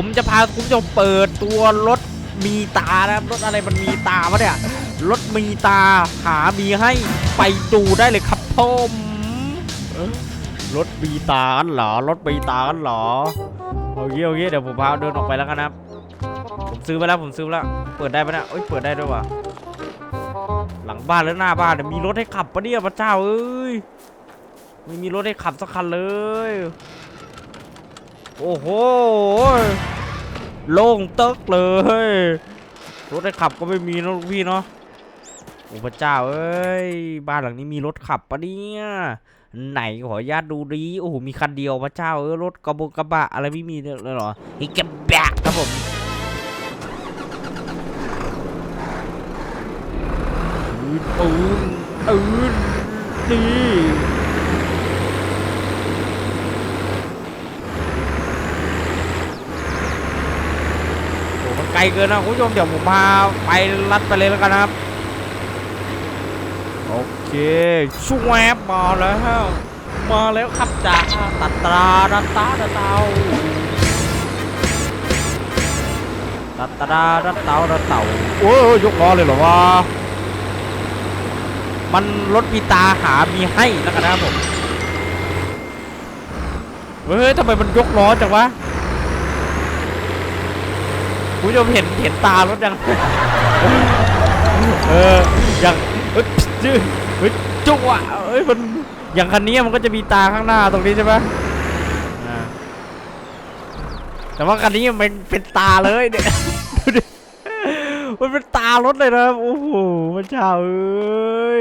ผมจะพาคุณผู้ชมเปิดตัวรถมีตานะครับรถอะไรมันมีตาวะเนี่ยรถมีตาหามีให้ไปดูได้เลยครับผมรถมีตากันเหรอรถมีตากันเหรอโอเคโอเคเดี๋ยวผมพาเดินออกไปแล้วกันนะครับผมซื้อไปแล้วผมซื้อแล้ว เปิดได้ปะเนี่ยเอ้ยเปิดได้ด้วยว่ะหลังบ้านแล้วหน้าบ้านเนี่ยมีรถให้ขับปะเนี่ยพระเจ้าเอ้ยไม่มีรถให้ขับสักคันเลย โอ้โห โล่งเตึกเลย รถให้ขับก็ไม่มีนะลูกพี่เนาะ โอ้พระเจ้าเอ้ย บ้านหลังนี้มีรถขับปะเนี่ย ไหนขออนุญาตดูดีโอ้โห มีคันเดียวพระเจ้าเออรถกระบะกระบะอะไรไม่มีเลยเหรออ้กระบะครับผมอืนอืนอืนดีโอ้มัน ไกลเกินนะคุณผู้ชมเดี๋ยวผมพาไปลัดไปเลยแล้วกันนะครับ โอเคช่วบมาแล้ว มาแล้วครับจ้าตัดตราตัดตาตัดเตาตัดตราตัดเตาตัดเตาโอ้ยยกล้อเลยเหรอวะมันรถมีตาหามีให้แล้วกันนะครับผมเฮ้ยทำไมมันยกล้อจังวะ คุณผู้ชมเห็นเห็นตารถยังเอออย่างเฮ้ยจื้อเฮ้ยจุกว่ะเฮ้ยมันอย่างคันนี้มันก็จะมีตาข้างหน้าตรงนี้ใช่ไหมแต่ว่าคันนี้มันเป็นตาเลยเนี่ยดูดิมันเป็นตารถเลยนะโอ้โหพระเจ้าเอ้ย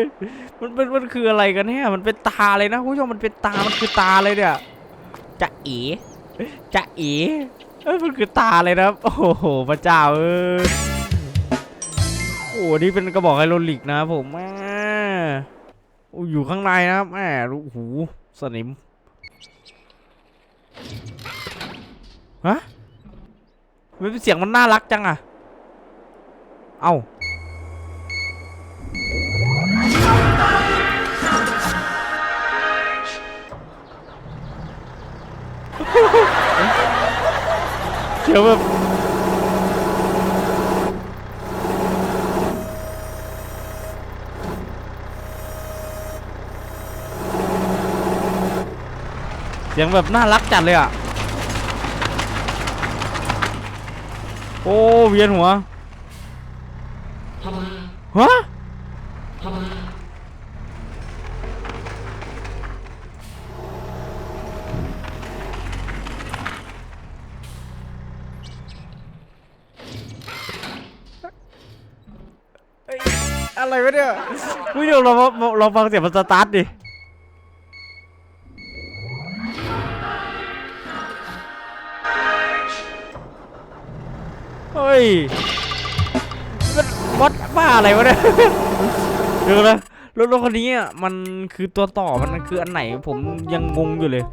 มันเป็นมันคืออะไรกันเนี่ยมันเป็นตาเลยนะคุณผู้ชมมันเป็นตามันคือตาเลยเนี่ยจะเอ๋จะเอ๋ เอ้ยมันคือตาเลยนะโอ้โหพระเจ้าเอ้โอ้นี่เป็นกระบอกไฮโดรลิกนะผมแม่อ้อยู่ข้างในนะครับแม่รู้หูสนิมฮะมันเป็นเสียงมันน่ารักจังอะเอ้า เสียงแบบเสียงแบบน่ารักจัดเลยอะ โอ้ เวียนหัวฮะ เอ้ยอะไรวะเนี่ยคุณผู้ชมเราเราฟังเสียงมันสตาร์ทดิเฮ้ยมันมดบ้าอะไรวะเนี่ยเดี๋ยวนะรถรถคันนี้อะมันคือตัวต่อมันคืออันไหนผมยังงงอยู่เลย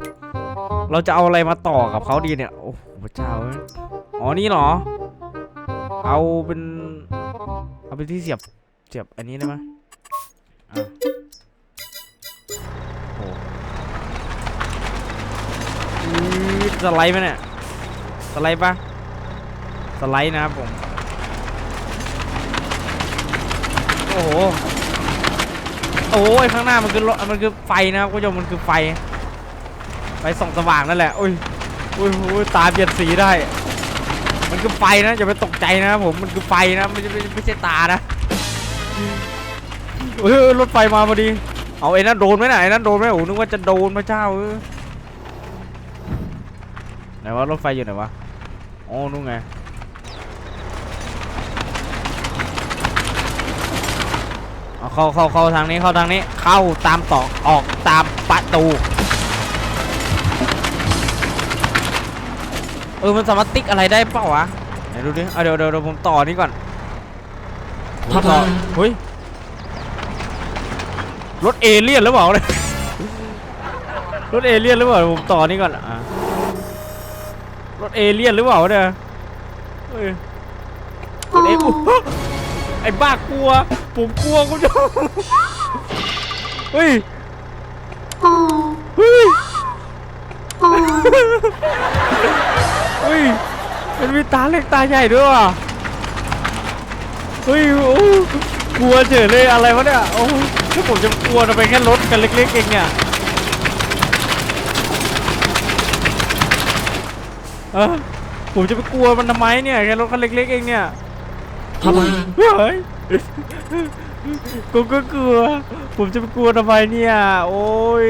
เราจะเอาอะไรมาต่อกับเขาดีเนี่ย โอ้โหพระเจ้าเอ้ยอ๋อนี่เหรอ เอาเป็น เอาเป็นที่เสียบเสียบอันนี้ได้ไหมอะโอ้อืดสไลด์ไหมเนี่ยสไลด์ปะสไลด์นะครับผม โอ้โห โอ้ยข้างหน้ามันคือรถมันคือไฟนะครับคุณผู้ชมมันคือไฟ ไฟส่องสว่างนั่นแหละ โอ้ยโอ้ยโอ้ยตาเปลี่ยนสีได้ มันคือไฟนะอย่าไปตกใจนะผมมันคือไฟนะไม่ใช่ไม่ใช่ตานะเฮ้ยรถไฟมาพอดีเอาไอ้นั่นโดนไหมน่ะไอ้นั่นโดนไหมโอ้นึกว่าจะโดนพระเจ้าเออไหนวะรถไฟอยู่ไหนวะอ๋อนู่นไงเอาเข้าเข้าเข้าทางนี้เข้าทางนี้เข้าตามตอกออกตามประตู เออมันสามารถติ๊กอะไรได้เปล่าวะไหนดูดิเอาเดี๋ยวเดี๋ยวเดี๋ยวผมต่อนี่ก่อนผมต่อเฮ้ยรถเอเลี่ยนหรือเปล่าเนี่ยรถเอเลี่ยนหรือเปล่าผมต่อนี่ก่อนอะรถเอเลี่ยนหรือเปล่าเนี่ยเฮ้ยรถเออุ๊ยไอ้บ้ากลัว ผมกลัวคุณผู้ชมเฮ้ยเฮ้ยเฮ้ย มันมีตาเล็กตาใหญ่ด้วยว่ะเฮ้ยโอ้กลัวเฉยเลยอะไรวะเนี่ยโอ้ถ้าผมจะกลัวทำไมแค่รถกันเล็กๆเองเนี่ยเออผมจะไปกลัวมันทำไมเนี่ยแค่รถคันเล็กๆเองเนี่ยทำไมเฮ้ยกูก็กลัว ผมจะไปกลัวทำไมเนี่ย โอ้ย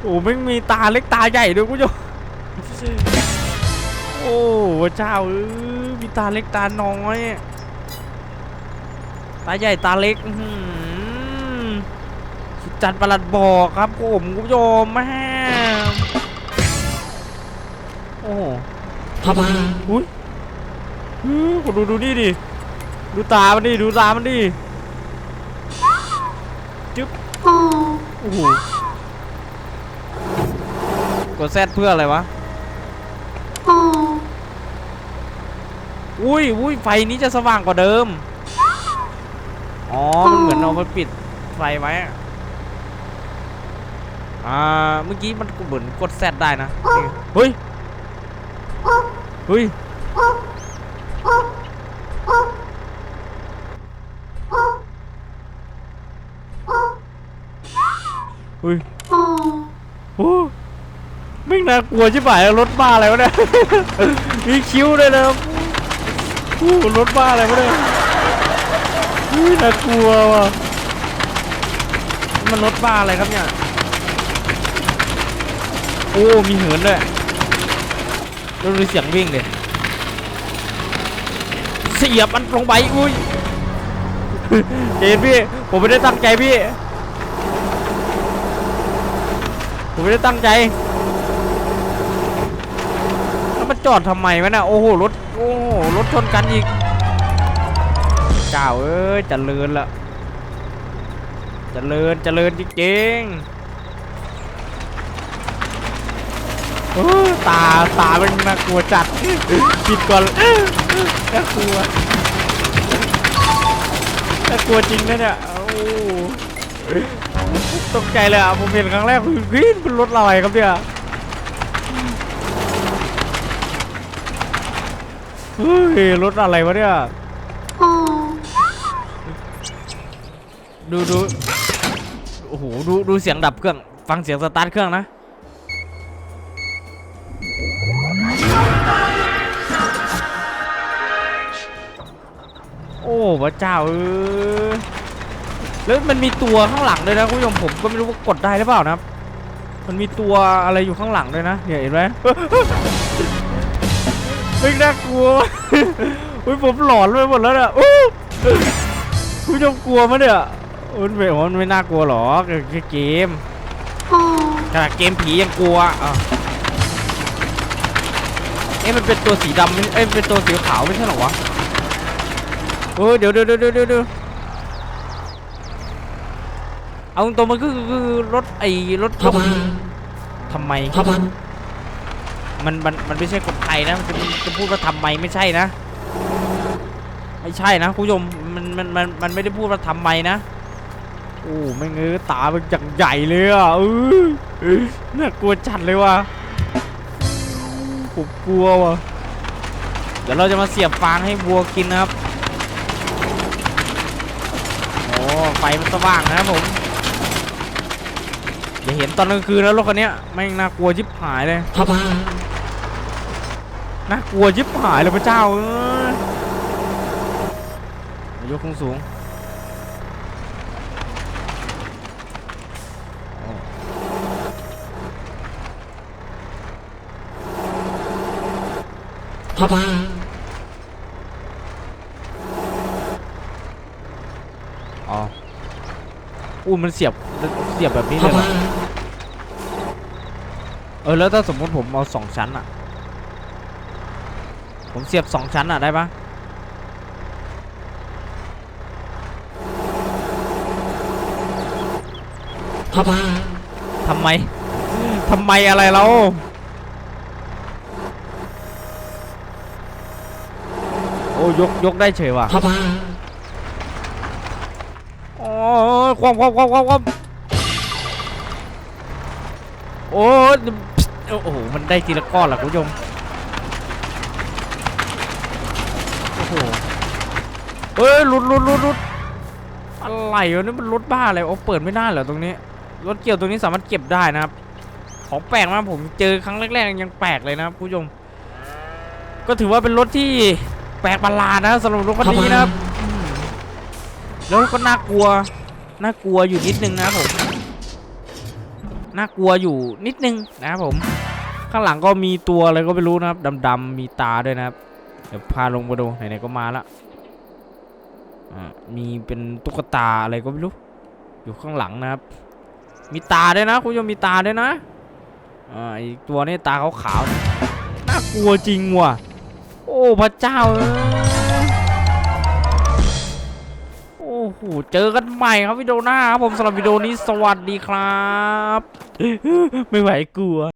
โอ้ไม่งมีตาเล็กตาใหญ่ด้วยกูจะ โอ้พระเจ้าเอ้ยมีตาเล็กตาน้อย ตาใหญ่ตาเล็กอื้อหือสุดจันทร์ประหลัดบอกครับผมคุณผู้ชมแม่โอ้โหทำไมอุ้ยอื้อกูดูดูนี่ดิ ดูตา มันดิ ดูตา มันดิ จึ๊บ โอ้โห กดแซดเพื่ออะไรวะ อุ้ยอุ้ยไฟนี้จะสว่างกว่าเดิม อ๋อ มันเหมือนเอามาปิดไฟไว้อะอ่า เมื่อกี้มันเหมือนกดแซดได้นะนี่เฮ้ย เฮ้ย เฮ้ยโอ้ไม่งน่ากลัวชิบหายรถบ้าอะไรวะเนี่ย มีคิ้วด้วยนะโอ้รถบ้าอะไรวะเนี่ยอุ้ยน่ากลัวว่ะมันรถบ้าอะไรครับเนี่ย โอ้ มีเหินด้วยแล้วดูเสียงวิ่งเลยเสียบมันลงไปอุ้ยเจนพี่ ผมไม่ได้ตั้งใจพี่ ผมไม่ได้ตั้งใจ แล้วมันจอดทำไมวะน่ะ โอ้โห รถ โอ้โหรถชนกันอีกเจ้าเอ้ยเจริญละเจริญเจริญจริงๆตาตาเป็นน่ากลัวจัดปิดก่อนน่ากลัวน่ากลัวจริงนะเนี่ยโอ้ตกใจเลยอะผมเห็นครั้งแรกคือกรี๊ดเป็นรถอะไรครับเนี่ย เฮ้ยรถอะไรวะเนี่ยดูดูโอ้โหดูดูเสียงดับเครื่อง ฟังเสียงสตาร์ทเครื่องนะ โอ้พระเจ้าเออแล้วมันมีตัวข้างหลังด้วยนะคุณผู้ชมผมก็ไม่รู้ว่ากดได้หรือเปล่านะครับ มันมีตัวอะไรอยู่ข้างหลังด้วยนะเนี่ยเห็นไหม ไม่น่ากลัวอุ้ยผมหลอนไปหมดแล้วเนี่ยอู้คุณผู้ชมกลัวมั้ยเนี่ยมันไม่มันไม่น่ากลัวหรอกแค่เกมขนาดเกมผียังกลัวอะเอ๊ะมันเป็นตัวสีดำไม่เอ้ยมันเป็นตัวสีขาวไม่ใช่เหรอวะเออเดี๋ยวเดี๋ยวเดี๋ยวเดี๋ยวเดี๋ยวเอาตรงๆมันก็คือคือรถไอ้รถทำไมทำไมทำไมันมันมันไม่ใช่คนไทยนะจะจะพูดว่าทำไมไม่ใช่นะ ไม่ใช่นะคุณผู้ชมมันมันมันมันไม่ได้พูดว่าทำไมนะโอ้ไม่งเงอตามันอย่างใหญ่เลยอะเออเออน่ากลัวจัดเลยว่ะผมกลัวว่ะเดี๋ยวเราจะมาเสียบฟางให้วัวกินนะครับโอ้ไฟมันสว่างนะครับผมอย่าเห็นตอนกลางคืนแล้วรถคันนี้แม่งน่ากลัวชิบหายเลยทำไม น่ากลัวชิบหายเลยพระเจ้าเอ้ยยกสูงๆโอ้ทำไมอ๋ออู้มันเสียบ เสียบแบบนี้เลยทำเหไมรอเออ แล้วถ้าสมมติผมเอาสองชั้นอะ ผมเสียบสองชั้นอะได้ปะทำไมทำไม ทำไมอะไรเราโอ้ยกยกได้เฉยว่ะทำไมโอ้ยความความความความความโอ้ยโอ้โห มันได้ทีละก้อนล่ะคุณผู้ชม เฮ้ยหลุดหลุดหลุดหลุดอะไรวะนี่มันรถบ้าอะไรโอ้เปิดไม่ได้เหรอตรงนี้ รถเกี่ยวตรงนี้สามารถเก็บได้นะครับ ของแปลกมากผมเจอครั้งแรกๆยังแปลกเลยนะครับผู้ชม ก็ถือว่าเป็นรถที่แปลกประหลาดนะสำหรับรถคันนี้นะครับ แล้วก็น่ากลัว น่ากลัวอยู่นิดนึงนะครับผม น่ากลัวอยู่นิดนึงนะครับผม ข้างหลังก็มีตัวอะไรก็ไม่รู้นะครับดำๆมีตาด้วยนะครับ เดี๋ยวพาลงมาดูไหนๆก็มาละ มีเป็นตุ๊กตาอะไรก็ไม่รู้ อยู่ข้างหลังนะครับ มีตาด้วยนะ คุณผู้ชมมีตาด้วยนะอ่าอีกตัวนี้ตาขาวๆน่ากลัวจริงว่ะ โอ้พระเจ้าโอ้โหเจอกันใหม่ครับวิดีโอหน้าครับผมสำหรับวิดีโอนี้สวัสดีครับ ไม่ไหวกลัว